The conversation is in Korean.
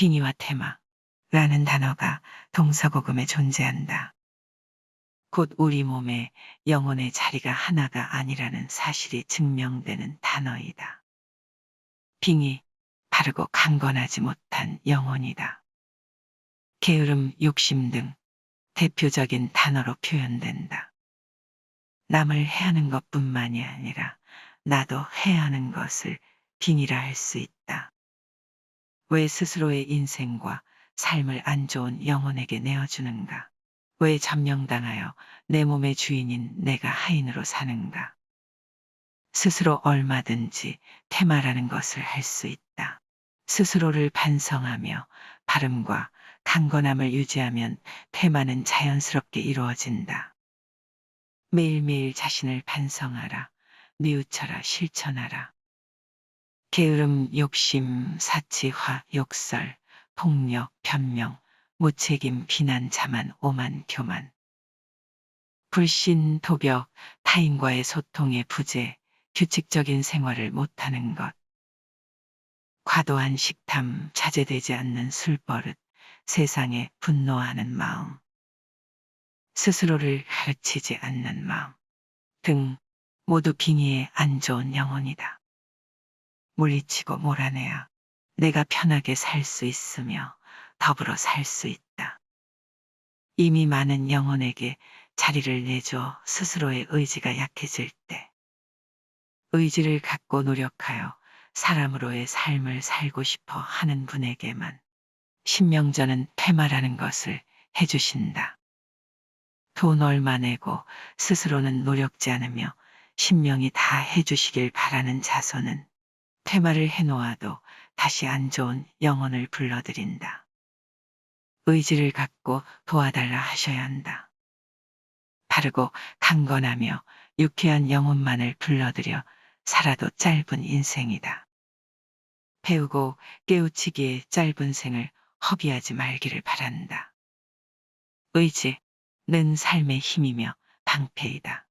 빙의와 테마라는 단어가 동서고금에 존재한다. 곧 우리 몸에 영혼의 자리가 하나가 아니라는 사실이 증명되는 단어이다. 빙의, 바르고 강건하지 못한 영혼이다. 게으름, 욕심 등 대표적인 단어로 표현된다. 남을 해하는 것뿐만이 아니라 나도 해하는 것을 빙의라 할 수 있다. 왜 스스로의 인생과 삶을 안 좋은 영혼에게 내어주는가? 왜 점령당하여 내 몸의 주인인 내가 하인으로 사는가? 스스로 얼마든지 테마라는 것을 할 수 있다. 스스로를 반성하며 발음과 강건함을 유지하면 테마는 자연스럽게 이루어진다. 매일매일 자신을 반성하라. 뉘우쳐라 실천하라. 게으름, 욕심, 사치화, 욕설, 폭력, 변명, 무책임, 비난, 자만, 오만, 교만. 불신, 도벽, 타인과의 소통의 부재, 규칙적인 생활을 못하는 것. 과도한 식탐, 자제되지 않는 술버릇, 세상에 분노하는 마음. 스스로를 가르치지 않는 마음 등 모두 빙의의 안 좋은 영혼이다. 물리치고 몰아내야 내가 편하게 살 수 있으며 더불어 살 수 있다. 이미 많은 영혼에게 자리를 내줘 스스로의 의지가 약해질 때 의지를 갖고 노력하여 사람으로의 삶을 살고 싶어 하는 분에게만 신명전은 테마라는 것을 해주신다. 돈 얼마 내고 스스로는 노력지 않으며 신명이 다 해주시길 바라는 자손은 테마를 해놓아도 다시 안 좋은 영혼을 불러들인다. 의지를 갖고 도와달라 하셔야 한다. 바르고 강건하며 유쾌한 영혼만을 불러들여 살아도 짧은 인생이다. 배우고 깨우치기에 짧은 생을 허비하지 말기를 바란다. 의지, 는 삶의 힘이며 방패이다.